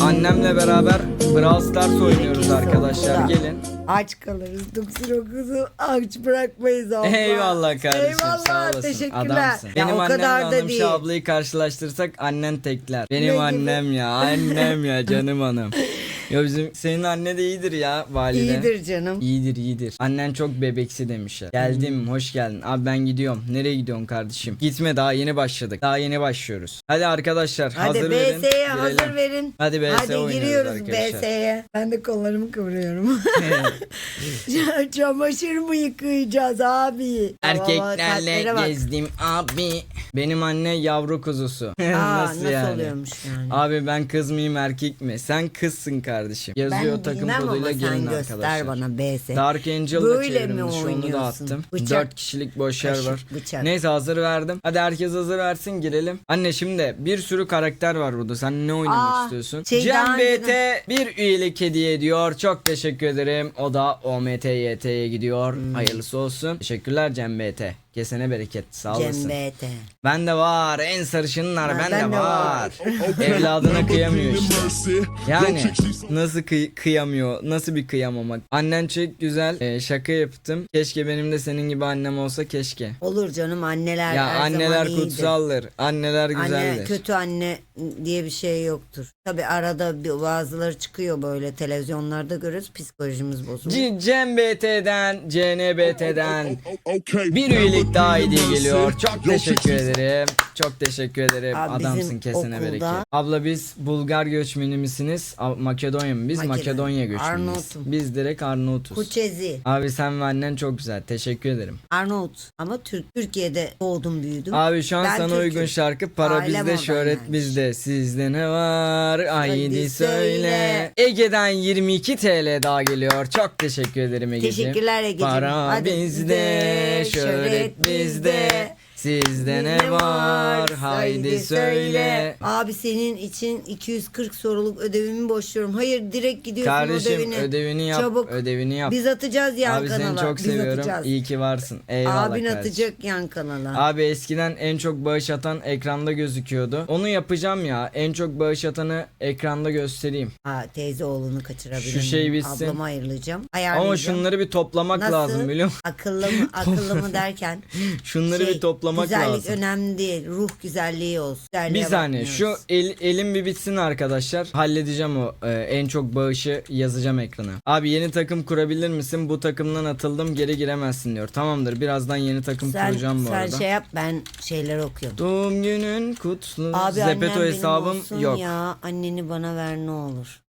Annemle beraber Brawl Stars oynuyoruz arkadaşlar. Gelin. Aç kalırız. Duksirokuzu aç bırakmayız abla. Eyvallah kardeşim Eyvallah, sağ olasın. teşekkürler. Adamsın. Ya Benim o annemle kadar da hanım değil. ablayı karşılaştırsak annen tekler. Benim gibi? annem ya annem ya canım hanım. Ya bizim senin anne de iyidir ya valide. İyidir canım. İyidir iyidir. Annen çok bebeksi demişler. Geldim hoş geldin. Abi ben gidiyorum. Nereye gidiyorsun kardeşim? Gitme daha yeni başladık. Daha yeni başlıyoruz. Hadi arkadaşlar Hadi hazır verin. BS'ye girelim. hazır verin. Hadi BS Hadi oynuyoruz giriyoruz arkadaşlar. BS'ye. Ben de kollarımı kıvırıyorum. Çamaşır mı yıkayacağız abi? Erkeklerle gezdim abi. Benim anne yavru kuzusu. Aa, nasıl, oluyormuş yani? Abi ben kız mıyım erkek mi? Sen kızsın kardeşim. Yazıyor ben takım koduyla sen gelin göster arkadaşlar. bana BS. Dark Angel da Böyle çevrilmiş onu da attım. Bıçak, 4 kişilik boş yer kaşık, var. bıçak. Neyse hazır verdim. Hadi herkes hazır versin girelim. Anne şimdi bir sürü karakter var burada. Sen ne oynamak Aa, istiyorsun? şey Cem BT bir üyelik hediye ediyor. Çok teşekkür ederim. O da OMTYT'ye gidiyor. Hmm. Hayırlısı olsun. Teşekkürler Cem BT. Kesene bereket. Sağ olasın. Cem BT. Ben de var. En sarışınlar Ha, ben, ben de de var. Evladına kıyamıyor işte. Yani nasıl kıy- kıyamıyor? Nasıl bir kıyamamak? Annen çok güzel. Ee, şaka yaptım. Keşke benim de senin gibi annem olsa keşke. Olur canım anneler Ya her anneler zaman iyidir. kutsaldır. Anneler Anne güzeldir. kötü anne diye bir şey yoktur. Tabi arada bir bazıları çıkıyor böyle televizyonlarda görüyoruz psikolojimiz bozuluyor. C- Cem BT'den, CNBT'den bir üyelik daha hediye geliyor. Çok teşekkür ederim. Çok teşekkür ederim. Abi bizim Adamsın kesene okulda- bereket. Abla biz Bulgar göçmeni misiniz? A- Makedonya mı? Biz Makedon- Makedonya göçmeniyiz. Arnavut'um. Biz direkt Arnavutuz. Kuçezi. Abi sen ve annen çok güzel. Teşekkür ederim. Arnavut ama Türk Türkiye'de doğdum büyüdüm. Abi şu an Ben sana Türk'üm. uygun şarkı para Ailem bizde oradan şöhret gelmiş. bizde sizde ne var haydi Haydi söyle. söyle. Ege'den 22 TL daha geliyor çok teşekkür ederim Ege'ciğim Teşekkürler Ege'ciğim. Para Hadi bizde şöhret bizde. Sizde ne var haydi söyle. Abi senin için 240 soruluk ödevimi boşluyorum. Hayır direkt gidiyorsun Kardeşim ödevini. ödevini yap Çabuk. ödevini yap. Biz atacağız yan Abi kanala. seni çok Biz seviyorum atacağız. iyi ki varsın eyvallah Abin kardeşim. atacak yan kanala. Abi eskiden en çok bağış atan ekranda gözüküyordu. Onu yapacağım ya. En çok bağış atanı ekranda göstereyim. Ha teyze oğlunu kaçırabilirim. Şu şey bitsin. Ablama ayrılacağım. Ayarlayacağım. Ama şunları bir toplamak Nasıl? lazım biliyor musun? Akıllı mı, akıllı mı derken. Şunları şey, bir toplamak güzellik lazım. önemli değil. Ruh güzelliği olsun. Bir Güzelliğe saniye şu el, elim bir bitsin arkadaşlar. Halledeceğim o e, en çok bağışı yazacağım ekrana. Abi yeni takım kurabilir misin? Bu takımdan atıldım geri giremezsin diyor. Tamamdır birazdan yeni takım sen, kuracağım bu sen arada. şey yap ben şeyler okuyorum. Doğum günün kutlu. Abi Zepeto hesabım yok. ya. Anneni bana ver ne olur.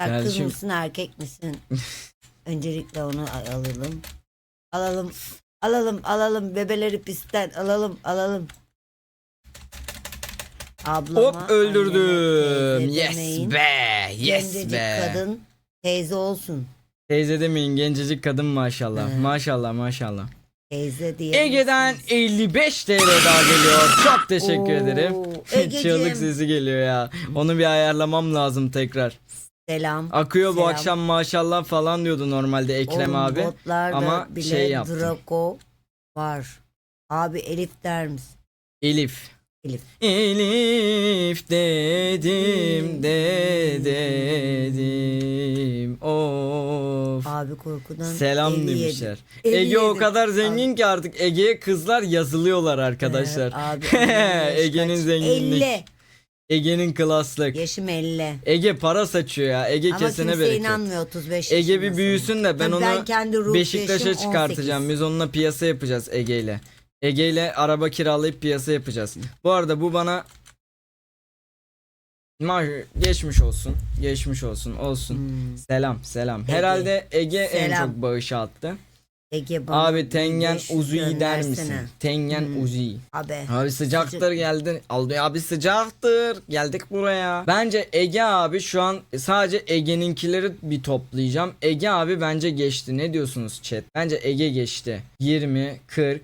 Sen kız Kardeşim- mısın erkek misin? Öncelikle onu alalım. Alalım. Alalım alalım bebeleri pistten alalım alalım. Ablama, Hop öldürdüm. Yes demeyin. be. Yes Gencecik be. kadın teyze olsun. Teyze demeyin gencecik kadın maşallah. He. Maşallah maşallah. Teyze diye. Ege'den 55 TL daha geliyor. Çok teşekkür Oo, ederim. Egeciğim. Çığlık sesi geliyor ya. Onu bir ayarlamam lazım tekrar. Selam. Akıyor bu Selam. akşam maşallah falan diyordu normalde Ekrem Oğlum, abi. botlarda Ama bile şey yaptım. Draco var. Abi Elif der misin? Elif. Elif. Elif dedim de dedim. Of. Abi korkudan Selam 57. demişler. 57. Ege o kadar zengin ki artık Ege'ye kızlar yazılıyorlar arkadaşlar. Abi, yaş Ege'nin kaç? zenginlik. 50. Ege'nin klaslık. Yaşım 50. Ege para saçıyor ya. Ege Ama kesene kimse bereket. inanmıyor 35 Ege bir yaşındasın. büyüsün de ben Tabii onu ben kendi ruh Beşiktaş'a yaşım çıkartacağım. 18. Biz onunla piyasa yapacağız Ege ile. Ege ile araba kiralayıp piyasa yapacağız. Bu arada bu bana Ma geçmiş olsun. Geçmiş olsun. Olsun. Hmm. Selam selam. Herhalde Ege en Selam. çok bağış attı. Ege bana Abi Tengen 500 Uzi'yi der göndersene. misin? Tengen Hmm. Uzi. Abi. Abi sıcaktır Sıcak. geldin. Aldı abi sıcaktır. Geldik buraya. Bence Ege abi şu an sadece Ege'ninkileri bir toplayacağım. Ege abi bence geçti. Ne diyorsunuz chat? Bence Ege geçti. 20, 40,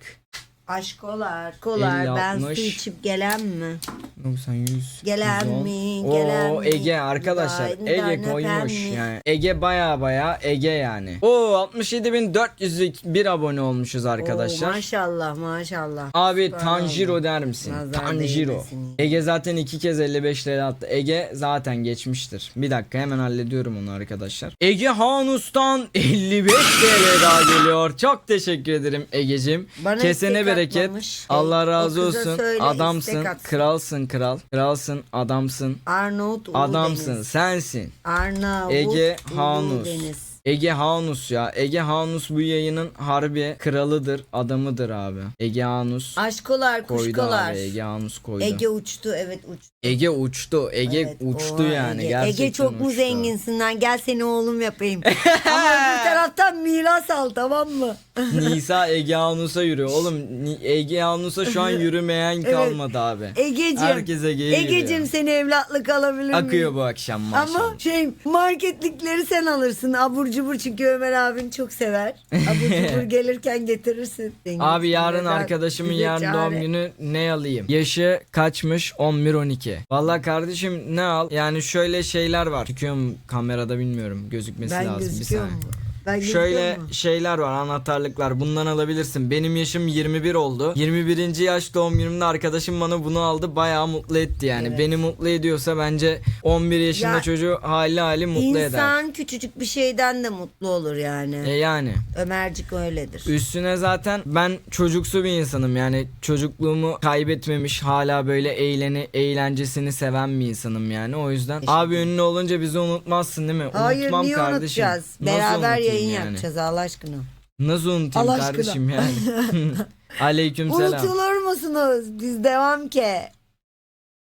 Aşkolar. Kolar. 50, Ben 60. su içip gelen mi? 90 100 Gelen 110. mi? Oo, Gelen mi? Ege arkadaşlar Müdahale- Ege müdahale koymuş yani Ege baya baya Ege yani Oo 67.401 abone olmuşuz arkadaşlar Oo, maşallah maşallah. Abi Süper Tanjiro oldu. der misin? Nazar Tanjiro. değmesin. Ege zaten iki kez 55 lira attı. Ege zaten geçmiştir. Bir dakika hemen hallediyorum onu arkadaşlar. Ege Hanus'tan 55 TL daha geliyor. Çok teşekkür ederim Egecim. Bana Kesene istek bereket. atmamış. Allah O razı kıza olsun. söyle, Adamsın. istek atsın. Kralsın kral. Kralsın. Adamsın. Arnavut Ulu Adamsın. Deniz. Sensin. Arnavut Ege Ulu Hanus. Deniz. Ege Hanus ya. Ege Hanus bu yayının harbi kralıdır, adamıdır abi. Ege Hanus Aşkolar koydu kuşkolar. abi. Ege Hanus koydu. Ege uçtu evet uçtu. Ege uçtu. Ege Evet, uçtu oha yani. Ege. Gerçekten Ege çok mu uçtu. zenginsin lan gel seni oğlum yapayım. Ama öbür taraftan miras al tamam mı? Nisa Ege Hanus'a yürüyor. Oğlum Ni- Ege Hanus'a şu an yürümeyen kalmadı abi. Egecim. Herkes Ege'ye Egecim yürüyor. seni evlatlık alabilir miyim? Akıyor bu akşam maşallah. Ama şey marketlikleri sen alırsın. Abur cubur çünkü Ömer abin çok sever. Abur cubur gelirken getirirsin. Abi yarın arkadaşımın yarın doğum günü ne alayım? Yaşı kaçmış? 11-12. Vallahi kardeşim ne al? Yani şöyle şeyler var. Çıkıyorum kamerada bilmiyorum. Gözükmesi Ben lazım bir gözüküyor saniye. mu? Ben Şöyle mu? şeyler var anahtarlıklar bundan alabilirsin. Benim yaşım 21 oldu. 21. yaş doğum günümde arkadaşım bana bunu aldı. Bayağı mutlu etti yani. Evet. Beni mutlu ediyorsa bence 11 yaşında Ya, çocuğu hali hali mutlu eder. İnsan küçücük bir şeyden de mutlu olur yani. E yani. Ömercik öyledir. Üstüne zaten ben çocuksu bir insanım yani çocukluğumu kaybetmemiş hala böyle eğleni eğlencesini seven bir insanım yani o yüzden abi ünlü olunca bizi unutmazsın değil mi? Hayır Unutmam niye kardeşim. unutacağız? Nasıl Beraber unutayım yayın yani? yapacağız Allah aşkına. Nasıl unutayım Allah aşkına. kardeşim yani? Aleyküm selam. Unutulur musunuz? Biz devam ki.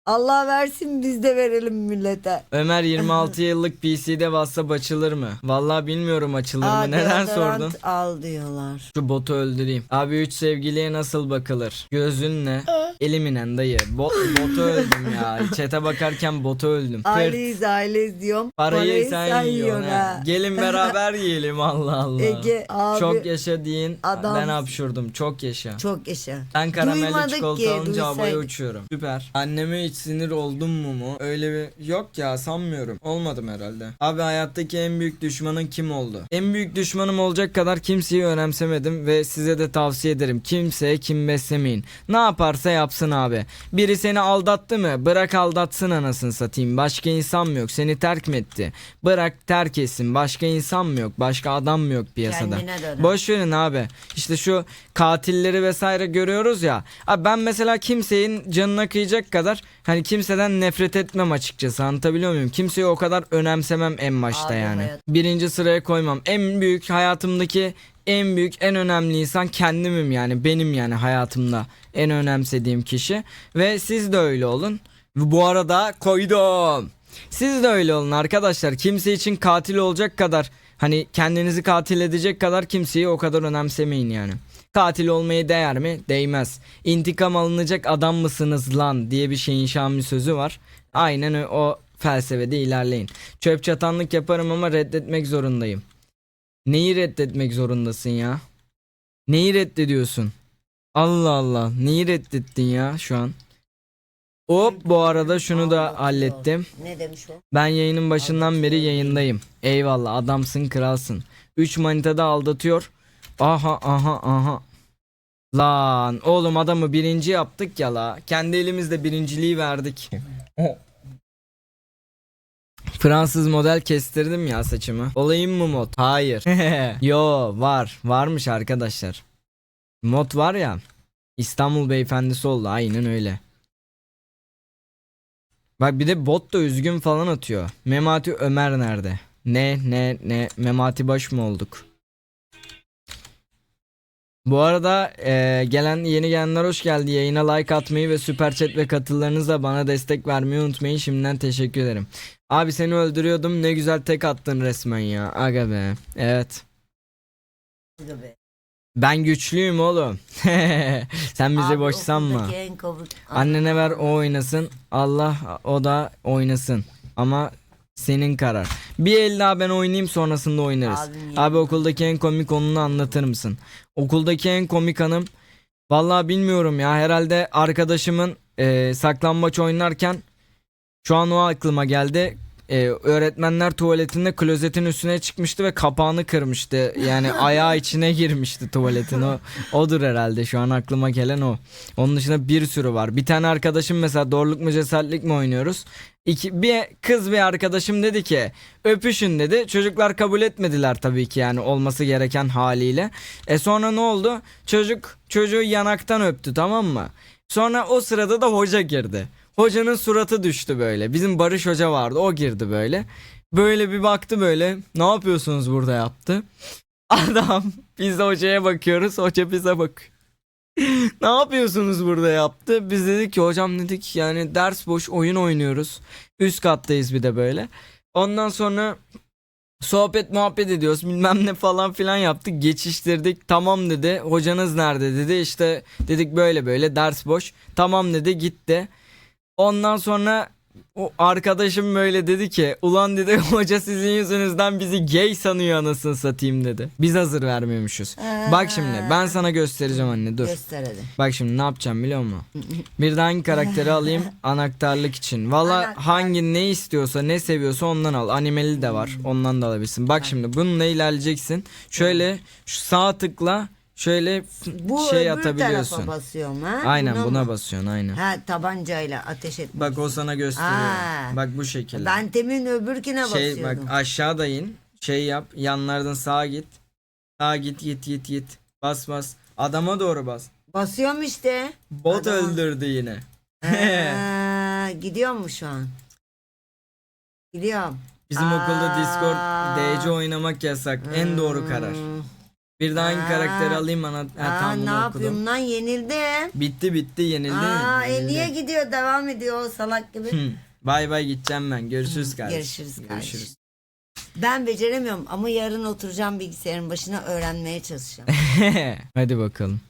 Allah versin biz de verelim millete. Ömer 26 yıllık PC'de WhatsApp açılır mı? Vallahi bilmiyorum açılır Aa, mı. Neden deodorant sordun? al diyorlar. Şu botu öldüreyim. Abi üç sevgiliye nasıl bakılır? Gözünle. Eliminen dayı. Bot, botu öldüm ya. Çete bakarken botu öldüm. Tırt. Aileyiz aileyiz diyorum. Parayı, sen, yiyorsun ha. Gelin beraber yiyelim Allah Allah. Ege abi Çok yaşa deyin. adam- Ben hapşurdum. Çok yaşa. çok yaşa. Ben karamelli Duymadık çikolata ki, alınca havaya uçuyorum. Süper. Anneme hiç sinir oldum mu mu? Öyle bir yok ya sanmıyorum. Olmadım herhalde. Abi hayattaki en büyük düşmanın kim oldu? En büyük düşmanım olacak kadar kimseyi önemsemedim ve size de tavsiye ederim. Kimseye kim beslemeyin. Ne yaparsa yapsın abi. Biri seni aldattı mı? Bırak aldatsın anasını satayım. Başka insan mı yok? Seni terk mi etti? Bırak terk etsin. Başka insan mı yok? Başka adam mı yok piyasada? Boş verin abi. İşte şu katilleri vesaire görüyoruz ya. Abi ben mesela kimsenin canına kıyacak kadar hani kimseden nefret etmem açıkçası. Anlatabiliyor muyum? Kimseyi o kadar önemsemem en başta Abi yani. hayat- Birinci sıraya koymam. En büyük hayatımdaki en büyük en önemli insan kendimim yani. Benim yani hayatımda en önemsediğim kişi. Ve siz de öyle olun. Bu arada koydum. Siz de öyle olun arkadaşlar. Kimse için katil olacak kadar hani kendinizi katil edecek kadar kimseyi o kadar önemsemeyin yani. Katil olmaya değer mi? Değmez. İntikam alınacak adam mısınız lan diye bir şeyin Şami sözü var. Aynen o, felsefede ilerleyin. Çöp çatanlık yaparım ama reddetmek zorundayım. Neyi reddetmek zorundasın ya? Neyi reddediyorsun? Allah Allah. Neyi reddettin ya şu an? Hop bu arada şunu da hallettim. Ne demiş o? Ben yayının başından beri yayındayım. Eyvallah adamsın kralsın. 3 manitada aldatıyor. Aha aha aha. Lan oğlum adamı birinci yaptık ya la. Kendi elimizde birinciliği verdik. Fransız model kestirdim ya saçımı. Olayım mı mod? Hayır. Yo var. Varmış arkadaşlar. Mod var ya. İstanbul beyefendisi oldu. Aynen öyle. Bak bir de bot da üzgün falan atıyor. Memati Ömer nerede? Ne ne ne Memati baş mı olduk? Bu arada e, gelen yeni gelenler hoş geldi. Yayına like atmayı ve süper chat ve katıllarınızla bana destek vermeyi unutmayın. Şimdiden teşekkür ederim. Abi seni öldürüyordum. Ne güzel tek attın resmen ya. Aga be. Evet. Aga be. Ben güçlüyüm oğlum. Sen bizi Abi boş sanma. Annene ver o oynasın. Allah o da oynasın. Ama senin karar. Bir el daha ben oynayayım sonrasında oynarız. Abi yanımda. okuldaki en komik onunu anlatır mısın? Okuldaki en komik anım Vallahi bilmiyorum ya herhalde arkadaşımın e, saklambaç oynarken şu an o aklıma geldi. E, öğretmenler tuvaletinde klozetin üstüne çıkmıştı ve kapağını kırmıştı. Yani ayağı içine girmişti tuvaletin. O odur herhalde şu an aklıma gelen o. Onun dışında bir sürü var. Bir tane arkadaşım mesela doğruluk mu cesaretlik mi oynuyoruz? İki, bir kız bir arkadaşım dedi ki öpüşün dedi. Çocuklar kabul etmediler tabii ki yani olması gereken haliyle. E sonra ne oldu? Çocuk çocuğu yanaktan öptü tamam mı? Sonra o sırada da hoca girdi. Hocanın suratı düştü böyle. Bizim Barış Hoca vardı o girdi böyle. Böyle bir baktı böyle ne yapıyorsunuz burada yaptı. Adam biz hocaya bakıyoruz hoca bize bakıyor. ne yapıyorsunuz burada yaptı. Biz dedik ki hocam dedik yani ders boş oyun oynuyoruz. Üst kattayız bir de böyle. Ondan sonra sohbet muhabbet ediyoruz bilmem ne falan filan yaptık. Geçiştirdik. Tamam dedi. Hocanız nerede? dedi. İşte dedik böyle böyle ders boş. Tamam dedi gitti. Ondan sonra o arkadaşım böyle dedi ki ulan dedi hoca sizin yüzünüzden bizi gay sanıyor anasını satayım dedi biz hazır vermiyormuşuz bak şimdi ben sana göstereceğim anne dur Göster hadi. Bak şimdi ne yapacağım biliyor musun? Bir de hangi karakteri alayım anahtarlık için. Valla Anahtar. hangi ne istiyorsa ne seviyorsa ondan al. Animeli de var. Ondan da alabilirsin. Bak şimdi bununla ilerleyeceksin. Şöyle şu sağ tıkla şöyle Bu şey öbür atabiliyorsun. tarafa basıyorum ha. Aynen Buna buna mı? basıyorsun aynen. Ha tabancayla ateş etmek. Bak o sana gösteriyor. Aa. Bak bu şekilde. Ben temin öbürküne şey bak basıyordum. aşağıda in. Şey yap. Yanlardan sağa git. Sağa git git git git. Bas bas. Adama doğru bas. Basıyorum işte. Bot Adama. öldürdü yine. Ha, gidiyor mu şu an? Gidiyorum. Bizim okulda Discord. DC oynamak yasak. En doğru karar. Hmm. Bir de hangi Aa. karakteri alayım ana? Ha, Aa, tamam ne bunu yapıyorum lan yenildim. Bitti bitti yenildi. Aa, yenildi. niye gidiyor devam ediyor o salak gibi. Hı. Bay bay gideceğim ben. Görüşürüz kardeşim. Görüşürüz kardeşim. Görüşürüz. Ben beceremiyorum ama yarın oturacağım bilgisayarın başına öğrenmeye çalışacağım. Hadi bakalım.